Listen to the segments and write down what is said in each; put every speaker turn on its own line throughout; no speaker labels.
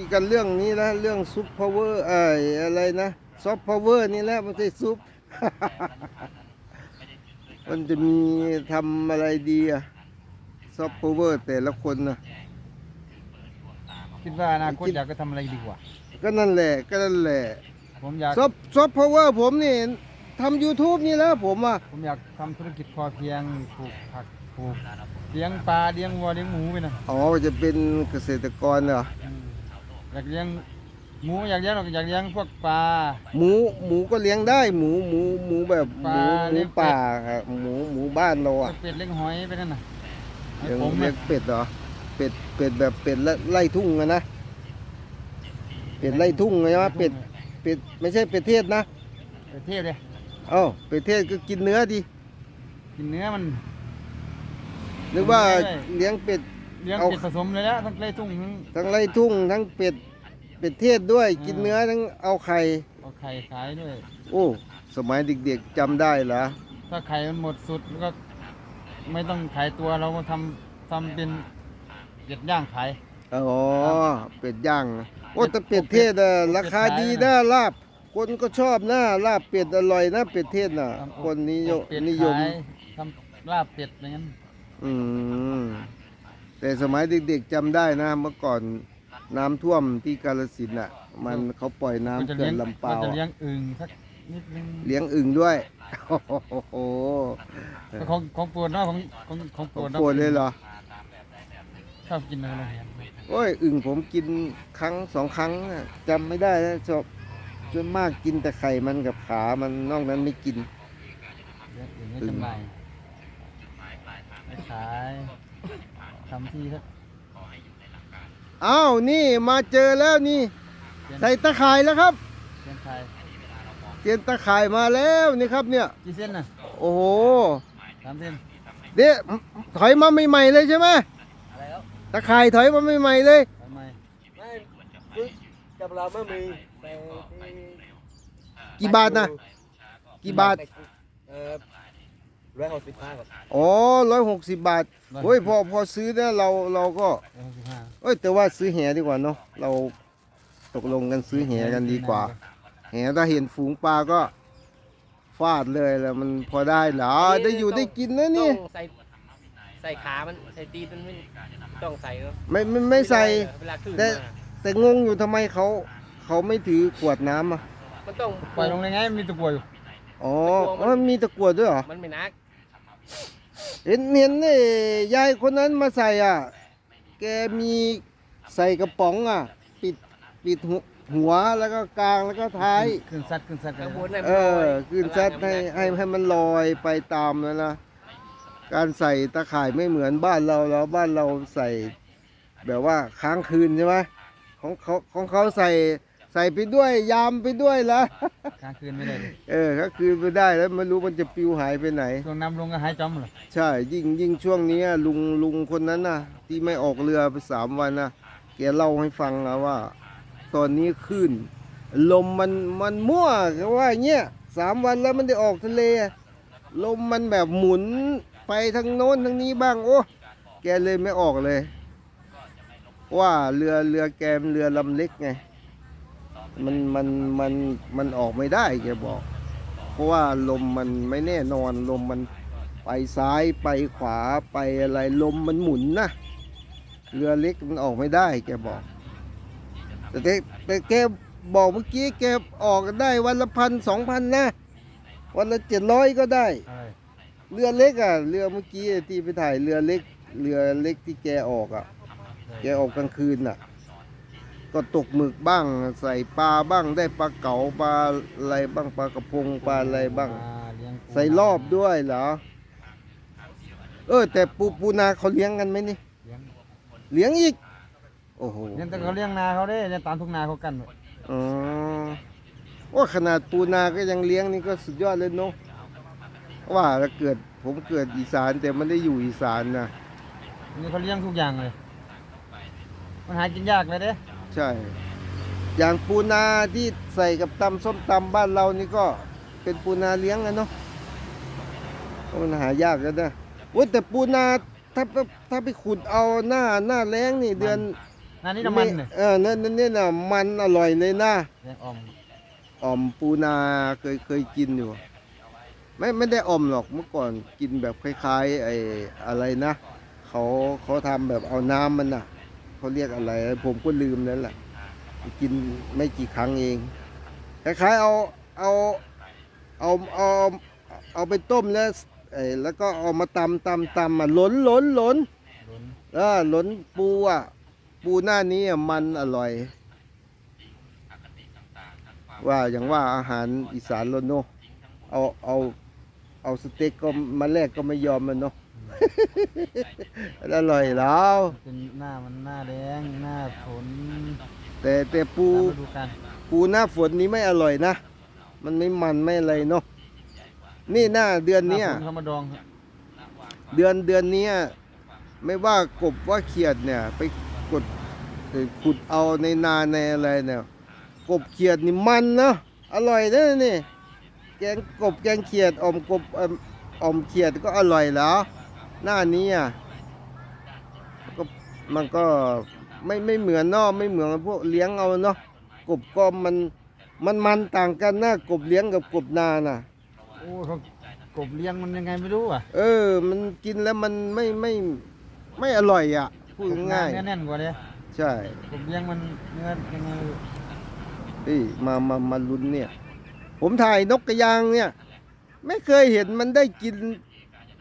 คุยกันเรื่องนี้นะเรื่องซุปพาวเวอร์ไอ้อะไรนะซอฟต์พาวเวอร์นี่แหละไม่ใช่ซุป มันจะมีทำอะไรดีอะซอฟต์พาวเวอร์แต่ละคนนะ
คิดว่าอนาคตอยากจะทำอะไรดีกว่า
ก็นั่นแหละก็นั่นแหละ
ผมอยาก
ซอฟต์ซอฟต์พาวเวอร์ผมนี่ทำ YouTube นี่แหล้วผมอะ
ผมอยากทำธุรกิจพอเพียงปลูกผักปลูกเลี้ยงปลาเลี้ยงวัวเลี้ยงหมูไปนะ
อ๋อจะเป็นเกษตรกรเหรอ
อืมอยากเลี้ยงหมูอยากเลี้ยงหรอกอยากเลี้ยงพวกปลา
หมูหมูก็เลี้ยงได้ หมูหมูหมูแบบห
ป
มู
ลา
ห
เลี้
มู
ยงเป็ด
ป่าครับหมูหมูบ้านเราอะ
เป็ดเลี้ยงหอยไปนั่นน่ะให้
เลี้ยง
ผม
เลี้ย
เนี่ย
งเป็ดเหรอเป็ดเป็ดแบบเป็ดไล่ไล่ทุ่งอะนะเป็ดไล่ทุ่งใช่ไหมเป็ดเป็ดไม่ใช่เป็ดเทศนะ
เป็ดเทศเลย
เอ้าเป็ดเทศก็กินเนื้อดิ
กินเนื้อมัน
นึกว่า
ไม่ได้
เลี้ยงเป็ด
เลี้ยง
เอา
เป็ดผสมเลยแล้วทั้งไล่ทุ่งทั้ง
ทั้งไล่ทุ่งทั้งเป็ดเป็ดเทศด้วยกิน
อ่า
เนื้อทั้งเอาไข่
เอาไข่ขายด้วย
โอ้สมัยเด็กๆจำได้เหรอ
ถ้าไข่มันหมดสุดแล้วก็ไม่ต้องขายตัวเราก็ทำทำเป็นเป็ดย่างขาย
อ๋อเป็ดย่างนะโอ้
เป็ด
แต่เป็ดเทศอะราคา
เป็ดขาย
ดี
นะ
นะลาบ คนก็ชอบนะลาบเป็ดอร่อยนะเป็ดเทศน่ะ
ทำ
คนนิยม
เป็ด
นิยม
ขายทำลาบเป็ดอะไรงั้น
อืม แต่สมัยเด็กๆจำได้นะ เมื่อก่อนน้ำท่วมที่กาฬสินธุ์อะ มันเขาปล่อยน้ำ
ก็จะ
เขื่อ
เลี้ย
น
ง
ลำเปา
ก็จะเลี้ยงอึ่งสักนิดนึง
เลี้ยงอึ่งด้วยโอ้โห
ของของโปรดเนาะของของของโปรด
ปวดเลยเหรอ
ชอบกินอะไร
โอ้ยอึ่งผมกินครั้งสองครั้งน่ะจำไม่ได้แล้วชอบส่วนมากกินแต่ไข่มันกับขามันนอกนั้นไม่กิน
เลี้ยงอึ่งให้จำหน่าย ไปขายทำที่สัก
อ้าวนี่มาเจอแล้วนี่ ใส่ตะข่ายแล้วครับ
เส้นไทย
เตียนตะข่ายมาแล้วนี่ครับเนี่ย
กี่เส้นน่ะ
โอ้โห
สามเส้น
เดี๋ยวถอยมาใหม่ๆเลยใช่ไหม
อะไรแล้ว
ตะข่ายถอยมาใหม่ๆเลย
ทำไม
ไม่ซื้อกับเราไม่มีแต่ที่
กี่บาทนะกี่บาท
เออ ร้อยหกสิบห้าบาท
อ๋อร้อยหกสิบบาทโอ้ยพอพอซื้อเนี่ยเราเราก็
ร้อยหกสิบห้า
เอ้ยแต่ว่าซื้อแหดีกว่าเนาะเราตกลงกันซื้อแหกันดีกว่า แหถ้าเห็นฝูงปลาก็ฟาดเลยแล้วมันพอได้เหรอได้อยู่ได้กินนะนี่
ต้องใส่ใส่ขามันใส่ตีนมันไม่ต้องใส่เนอะ
ไม่ไม่ไม่ใส่
เวลาขึ้น
แต่
มา
แต่งงอยู่ทำไมเขาเขาไม่ถือขวดน้ำอะ
มันต้อง
ปล่อยลงได้ไงมีตะกั่วอยู่
อ๋อมันมีตะกรวดด้วยเหรอ
มันไม่นัก
เห็นเห็นไอ้ยายคนนั้นมาใส่อะ แกมีใส่กระป๋องอะ ปิดปิดหัวหัวแล้วก็กลางแล้วก็ท้าย
ขึ้นซัดขึ้นซัดกั
ข้างบน
น
นั่น
เออขึ้นซัดให้ให้ให้มันลอยไปตามแล้วนะ การใส่ตะข่ายไม่เหมือนบ้านเราแล้วบ้านเราใส่ แบบว่าค้างคืนใช่ไหมของเขาของเขาใส่ ใส่ไปด้วยยามไปด้วยละ
กลางคืนไม่ได้เลย
เออค้างคืนไปได้แล้วไม่รู้มันจะปลิวหายไปไหน
ช่วงน้ำลงก็หายจอมเหรอ
ใช่ ยิ่งยิ่งช่วงนี้ลุงลุงคนนั้นนะที่ไม่ออกเรือไปสามวันนะแกเล่าให้ฟังนะว่า ตอนนี้คลื่นลมมันมันมั่วแกว่าอย่างเงี้ยสามวันแล้วมันได้ออกทะเล ลมมันแบบหมุนไปทางโน้นทางนี้บ้างโอ้แกเลยไม่ออกเลย ว่าเรือเรือแกมนเรือลำเล็กไง มันมันมันมันออกไม่ได้แกบอก เพราะว่าลมมันไม่แน่นอนลมมันไปซ้ายไปขวาไปอะไรลมมันหมุนนะเรือเล็กมันออกไม่ได้ แกบอก แต่แกแต่แกบอกเมื่อกี้แกออกได้วันละพันสองพันนะ วันละเจ็ดร้อยก็ได้
ใช่
เรือเล็กอะ เรือเมื่อกี้ที่ไปถ่ายเรือเล็ก เรือเล็กที่แกออกอะ แกออกกลางคืนน่ะ ก็ตกหมึกบ้าง ใส่ปลาบ้างได้ปลาเก๋าปลาอะไรบ้างปลากระพงปลาอะไรบ้าง
อ่เลี้ยงปู
ใส่รอบด้วยเหรอ เออ แต่ปูปูนาเขาเลี้ยงกันไหมนี่
เลี้ยง
เลี้ยงอีก โอ้โห
เลี้ยงแต่เขาเลี้ยงนาเขาเด้เลี้ยงตามทุ่งนาเขากัน
อ๋อว่าขนาดปูนาก็ยังเลี้ยงนี่ก็สุดยอดเลยเนาะว่าแล้วเกิดผมเกิดอีสานแต่มันได้อยู่อีสานนะ
นี่เขาเลี้ยงทุกอย่างเลย มันหากินยากเลยเด้
ใช่ อย่างปูนาที่ใส่กับตำส้มตำบ้านเรานี่ก็เป็นปูนาเลี้ยงกันเนาะเพราะมันหายากกันนะโอ้ยแต่ปูนาถ้าถ้าไปขุดเอาหน้าหน้าแล้งนี่เดือน
นั่นนี่น้ำมันเนี่ย
เออนั่นนั่นเนี่ยน่ะมันอร่อยเลยนะ
แดงอ่อม
อ่อมปูนาเคยเคยกินอยู่ไม่ไม่ได้อ่อมหรอกเมื่อก่อนกินแบบคล้ายๆไอ้อะไรนะ เขาเขาทำแบบเอาน้ำมันน่ะ เขาเรียกอะไร ผมก็ลืมแล้วแหละกินไม่กี่ครั้งเองคล้ายๆเอาเอาเอาเอาเอาไปต้มแล้วไอ้แล้วก็เอามาตำตำตำอะหล้นหล้นหล้น
ล้น
เออหล้นปูอะปูหน้านี้อะมันอร่อย ว่าอย่างว่าอาหารอีสานเราเนาะเอาเอาเอาสเต็กก็มาแลกก็ไม่ยอมมันเนาะ อร่อยแล้ว
เป็นหน้ามันหน้าแดงหน้าฝน
แต่แต่ปู
ตามฤดูกาล
ปูหน้าฝนนี้ไม่อร่อยนะ มันไม่มันไม่อะไรเนาะนี่หน้าเดือนเนี้ย
หาฝเขามาดองครับ
เดือนเดือนเนี้ยไม่ว่ากบว่าเขียดเนี่ย ไปกดเอ่อขุดเอาในนาในอะไรเนี่ยกบเขียดนี่มันเนาะอร่อยนะนี่แกงกบแกงเขียดอมกบเอิ่มอมเขียดก็อร่อยแล้ว หน้านี้อะก็มันก็ไม่ไม่เหมือนเนาะไม่เหมือนพวกเลี้ยงเอาเนาะกบก็มันมันมันต่างกันนะกบเลี้ยงกับกบนาน่ะ
โอ้เขากบเลี้ยงมันยังไงไม่รู้อะ
เออ มันกินแล้วมันไม่ไม่ไม่อร่อยอะพูด
กบ
ง่าย
เนื้อแน่นกว่าเลย
ๆใช่
กบเลี้ยงมันเนื้อยังไง
เฮ้ยมามามาลุ้นเนี่ย ผมถ่ายนกกระยางเนี่ย ไม่เคยเห็นมันได้กิน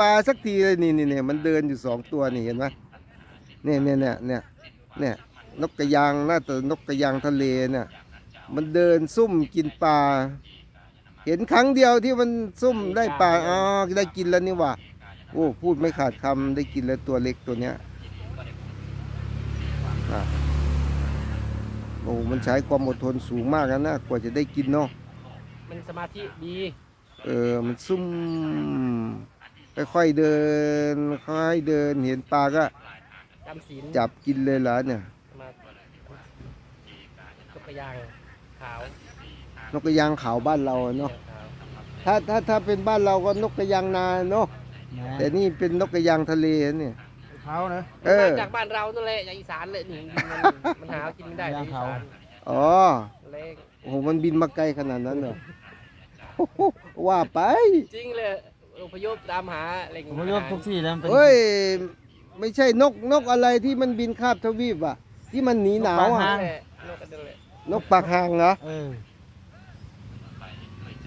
ปลาสักทีเลยนี่นี่เนี่ยมันเดินอยู่สองตัวนี่เห็นไหมเนี่ยเนี่ยเนี่ยเนี่ยเนี่ยนกกระยางน่าจะนกกระยางทะเลเนี่ยมันเดินซุ่มกินปลา เห็นครั้งเดียวที่มันซุ่มได้ปลาอ๋อได้กินแล้วนี่หว่าโอ้พูดไม่ขาดคำได้กินแล้วตัวเล็กตัวเนี้ยอะโอ้มันใช้ความอดทนสูงมากนะนะกว่าจะได้กินเนาะ
มันสมาธิดี
เออ มันซุ่ม ค่อยๆเดิน ค่อยๆเดินเห็นปลาก็
จำศีล
จับกินเลยล่ะเนี่ย
สมาธิตกกระยางขาว น
กกระยางขาวบ้านเราอะเนาะ
ขาว
ถ้าถ้าถ้าเป็นบ้านเราก็นกกระยางนาเนาะ
นะ
แต่นี่เป็นนกกระยางทะเลเนี่ย
เขานะ
เออ
มาจากบ้านเราตัวแหละจากอีสานเลยนี่มันมันหากินไม่ได้ในอีสาน
อ๋อ
เล็ก
โอ้โหมันบินมาไกลขนาดนั้นเหรอโอ้โหว่าไป
จริงเลย อพยพตามหาอะไร
ผมก็ยกทุกที่แล้วมันเป็น
เฮ้ย ไม่ใช่นกนกอะไรที่มันบินคาบทวีปอะ ที่มันหนีหนาว
นกปลา
อะ
หาง
แหละนกกันนั่นแหละ
นกปากหางเหรอ
เออ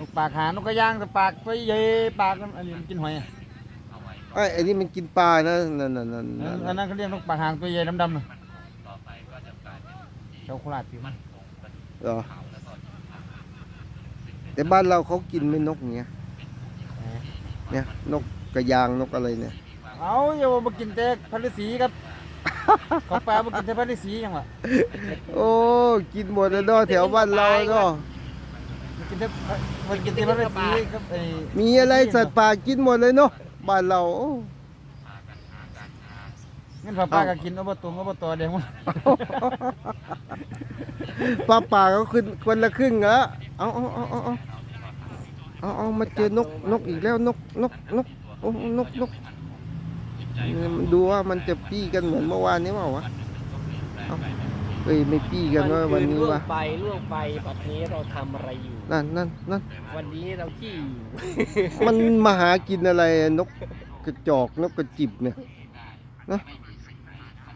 นกปากหางนกกระยางแต่ปากตัวใหญ่ปากมันอันนี้มันกินหอยอะ
ไอ้ไอ้นี่มันกินปลานะนั่นนั่นนั่น
อั
นั่
น
น
อันนั้นเขาเรียกนกปากหางตัวใหญ่ดำๆน่ะเจ้าโคราชผิวมัน
เหรอแต่บ้านเราเขากินไหม่นกเงี้ย เนี่ยนกกระยางนกอะไรเนี่ย
เอาอย่ามากินแต่พันธุ์สีครับ ของปลามากินแต่พันธุ์สียังวะ
โอ้กินหมดแล้วเนาะแถวบ้านเราเนาะ
มากินแต่มากินแต่พันธุ์สีครับไอ้
มีอะไรสัตว์ป่ากินหมดเลยเนาะบ้านเราโอ้
งั้นปลาปลาก็กินอบตงอบตเดียวมั้ง
ปลาป่าก็ขึ้นคนละครึ่งเหรอเอาเอาเอาเอา เอาเอาเอามาเจอนกนกอีกแล้วนกนกนกโอ้นกนกเนี่ยมันดูว่ามันจะปี้กันเหมือนเมื่อวานนี้เปล่าวะเอาเอ้ยไม่ปี้กันว่าวันนี้
ล่ว
วะ
งไปล่วงไปแบบนี้เราทำอะไรอยู่
นั่นนั่นนั่น
วันนี้เราขี้อยู่
มันมาหากินอะไรอะนกกระจอกนกกระจิบเนี่ยนะ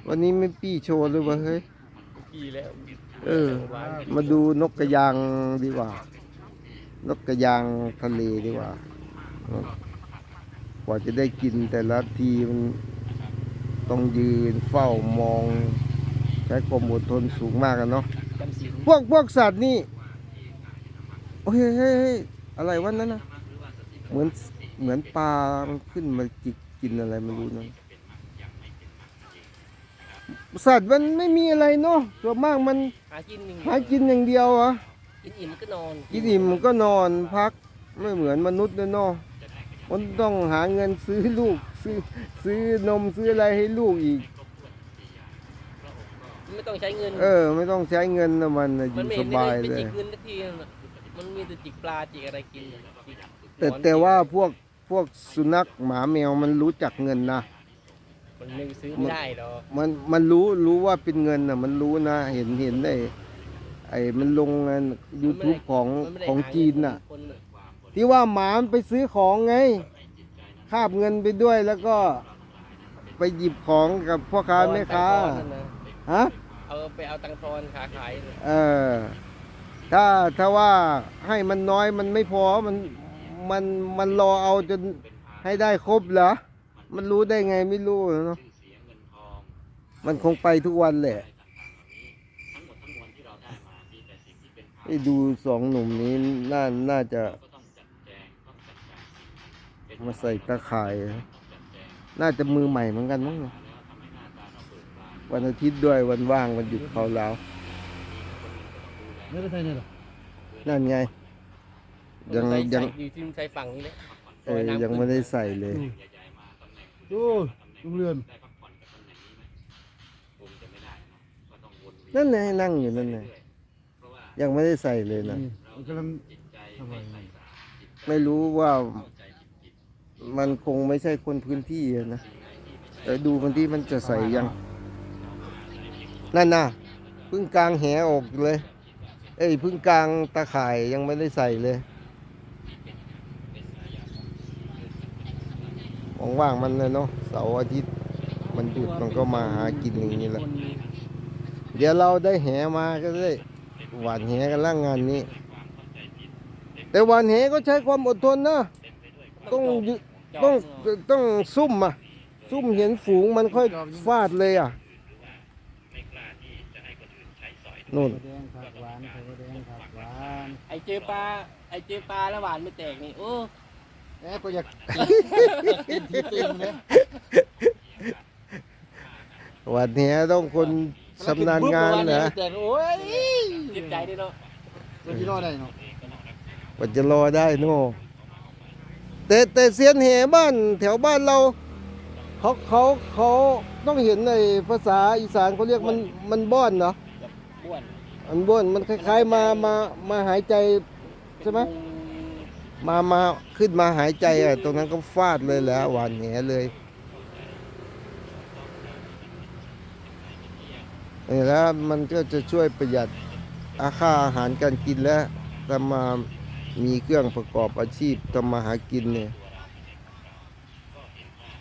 วันนี้ไม่ปี้โชว์เลยวะเฮ้ย
ขี้แล้ว
เออ มาดูนกกระยางดีกว่า นกกระยางทะเลดีกว่าอืมกว่าจะได้กินแต่ละทีมันต้องยืนเฝ้ามอง ใช้ความอดทนสูงมากกันเนาะ
จำศีล
พวกพวกสัตว์นี่โอ้ยเฮ้ยเฮ้ยเฮ้ยอะไรวะนั่นนะเหมือนเหมือนปลา มันขึ้นมาจิกกินอะไรไม่รู้นั่นสัตว์มันไม่มีอะไรเนาะส่วนมากมัน
หากินหนึ่ง
หากินอย่างเดียวอะ
กินอิ่มก็นอน
กินอิ่มมันก็นอนพักไม่เหมือนมนุษย์เลยเนาะมันต้องหาเงินซื้อลูก ซื้อซื้อนมซื้ออะไรให้ลูกอีก
ไม่ต้องใช้เงิน
เออ ไม่ต้องใช้เงินนะมันน่ะอ
มัน
ยู่
ไม่
ส
เห็น
บาย
ไม่
เล
จิ
ย
กเงินสักทีน่ะมันมีแต่จิกปลาจิกอะไรกินจิก
แต่
หนอน
แต่ว่าพวกพวกสุนัขหมาแมวมันรู้จักเงินนะ
มันไม่ซื้อไม่ได้หรอก
มันมันรู้รู้ว่าเป็นเงินน่ะมันรู้นะ เห็นเห็นได้ ไอ้มันลงงานยูทูบของ
มันไม่ได้
ของ
หา
จีนน่ะ
คนน่ะ
ที่ว่าหมามันไปซื้อของไงคาบเงินไปด้วยแล้วก็ไปหยิบของกับพ่อค้าแม่ค้า
ตอนตังค์ทอนนั่นนะ
ฮะ
เอาไปเอาตังค์ทอนขาขายน่ะ
เออถ้าถ้าว่าให้มันน้อยมันไม่พอมันมันมันรอเอาจนให้ได้ครบเหรอ มันรู้ได้ไงไม่รู้เนาะมันคงไปทุกวันแหละ ไอ้ดูสองหนุ่มนี้น่าน่าจะมาใส่ตาข่าย น่าจะมือใหม่เหมือนกันมั้งเนี่ยวันอาทิตย์ด้วยวันว่างวันหยุดเขาแล้ว
ไม่ได้ใช่เนี่ยหรอ
นั่นไง ยัง
ใส่
ยัง
ใส่อยู่ที่ใส่ฝั่งนี้เลย
เออยังไม่ได้ใส่เลย
ดูลุงเรือน
นั่นไงนั่งอยู่นั่นไง ยังไม่ได้ใส่เลยนะ
นี่มันกำลังทำอะไรอยู่
ไม่รู้ว่ามันคงไม่ใช่คนพื้นที่อะนะ แต่ดูมันที่มันจะใส่ยัง นั่นน่ะเพิ่งกลางแหออกเลย เอ้ยเพิ่งกลางตาข่ายยังไม่ได้ใส่เลยว่างๆมันเลยเนาะเสาร์อาทิตย์มันหยุดมันก็มาหากินอย่างนี้แหละ
คน
เดี๋ยวเราได้แหมาก็ได้ หวานแหกันล่างงานนี้ แต่หวานแหก็ใช้ความอดทนนะต้องยึ
จ
ต้อง
เนาะ
ต้องซุ่มอะ ซุ่มเห็นฝูงมันค่อยฟาดเลยอะนู่น
ไข่แดงผักหวานไข่แดงผักหวาน
ไอเจอปลาไอเจอปลาแล้วหวานไม่แตกนี่โอ้
แอบก็อยากกินทีเต็มเลย
หวานแหต้องคน ชำนาญงานนะ
แต่โอ้ยเจ็บใจด้วยเนาะ
มันที่รอดได้เนาะ
กว่าจะรอได้โน่แต่แต่เซียนแหบ้านแถวบ้านเราเขาเขาเขาต้องเห็นในภาษาอีสานเขาเรียกมันมันบ้อนเนาะ
บ้วน
มันบ้วนมันคล้ายๆมามามาหายใจใช่ไหมมามาขึ้นมาหายใจอะตรงนั้นก็ฟาดเลยแหละหวานแหเลย นี่แล้วมันก็จะช่วยประหยัดอาค่าอาหารการกินและทำมามีเครื่องประกอบอาชีพทำมาหากินเนี่ย